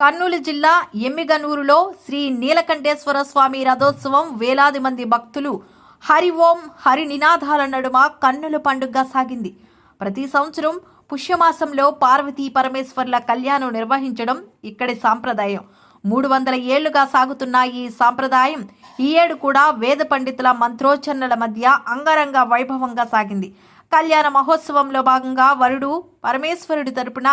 కర్నూలు జిల్లా ఎమ్మిగనూరులో శ్రీ నీలకంఠేశ్వర స్వామి రథోత్సవం వేలాది మంది భక్తులు హరి ఓం హరి నినాదాల నడుమ కన్నుల పండుగ సాగింది. ప్రతి సంవత్సరం పుష్యమాసంలో పార్వతీ పరమేశ్వర్ల కళ్యాణం నిర్వహించడం ఇక్కడి సాంప్రదాయం. మూడు వందల ఏళ్ళుగా సాగుతున్న ఈ సాంప్రదాయం ఈ ఏడు కూడా వేద పండితుల మంత్రోచ్చరణల మధ్య అంగరంగ వైభవంగా సాగింది. కళ్యాణ మహోత్సవంలో భాగంగా వరుడు పరమేశ్వరుడి తరపున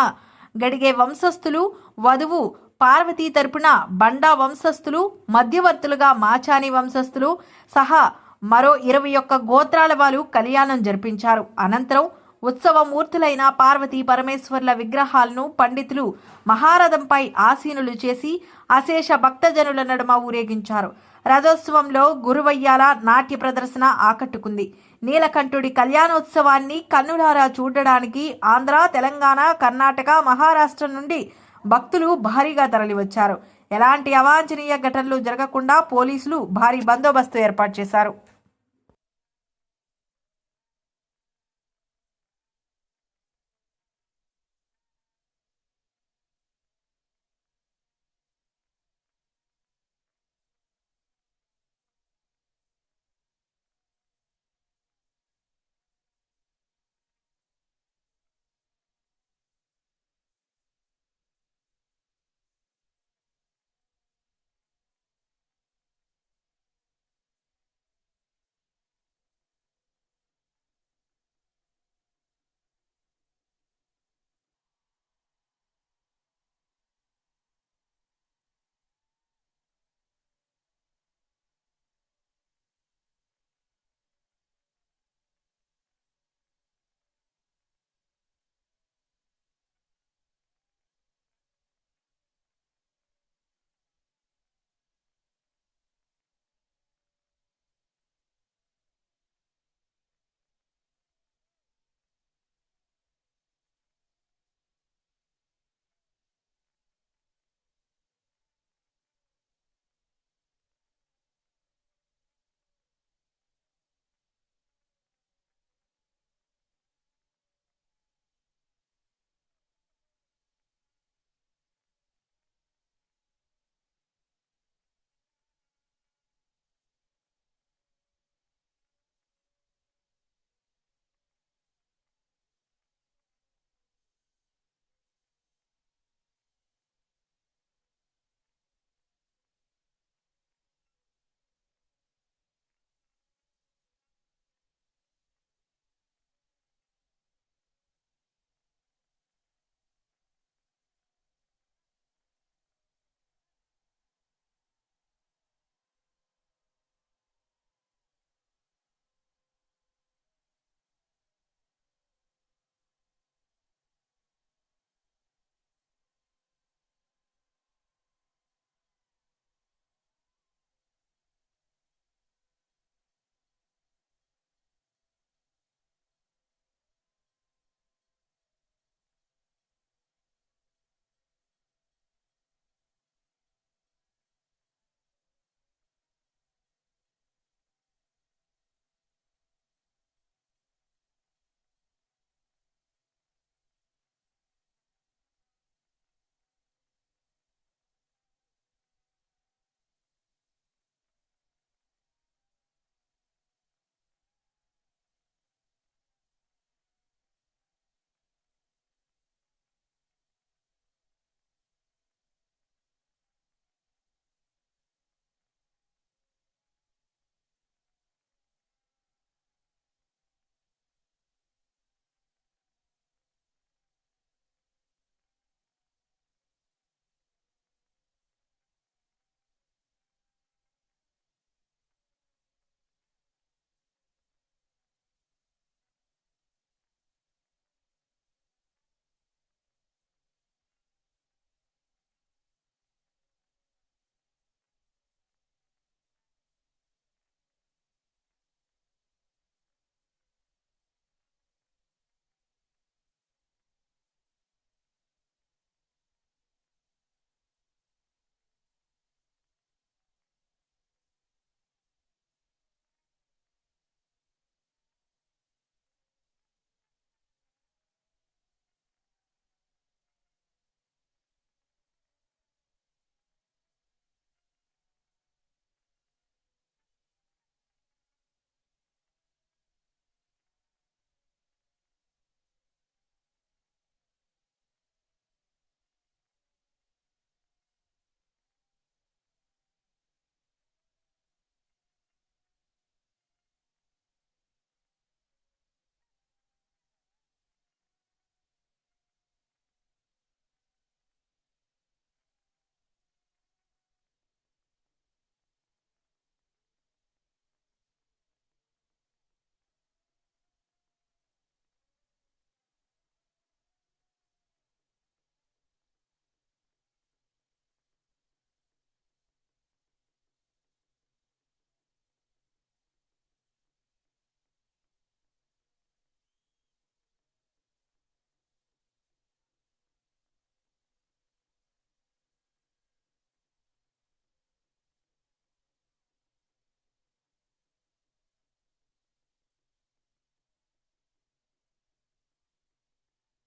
గడిగే వంశస్థులు వధువు పార్వతీ తరపున బండా వంశస్థులు మధ్యవర్తులుగా మాచాని వంశస్థులు సహా మరో ఇరవై ఒక్క గోత్రాల వారు కళ్యాణం జరిపించారు. అనంతరం ఉత్సవమూర్తులైన పార్వతీ పరమేశ్వర్ల విగ్రహాలను పండితులు మహారథంపై ఆసీనులు చేసి అశేష భక్తజనుల నడుమ ఊరేగించారు. రథోత్సవంలో గురువయ్యాల నాట్య ప్రదర్శన ఆకట్టుకుంది. నీలకంఠుడి కళ్యాణోత్సవాన్ని కన్నులారా చూడడానికి ఆంధ్ర తెలంగాణ కర్ణాటక మహారాష్ట్ర నుండి భక్తులు భారీగా తరలివచ్చారు. ఎలాంటి అవాంఛనీయ ఘటనలు జరగకుండా పోలీసులు భారీ బందోబస్తు ఏర్పాటు చేశారు.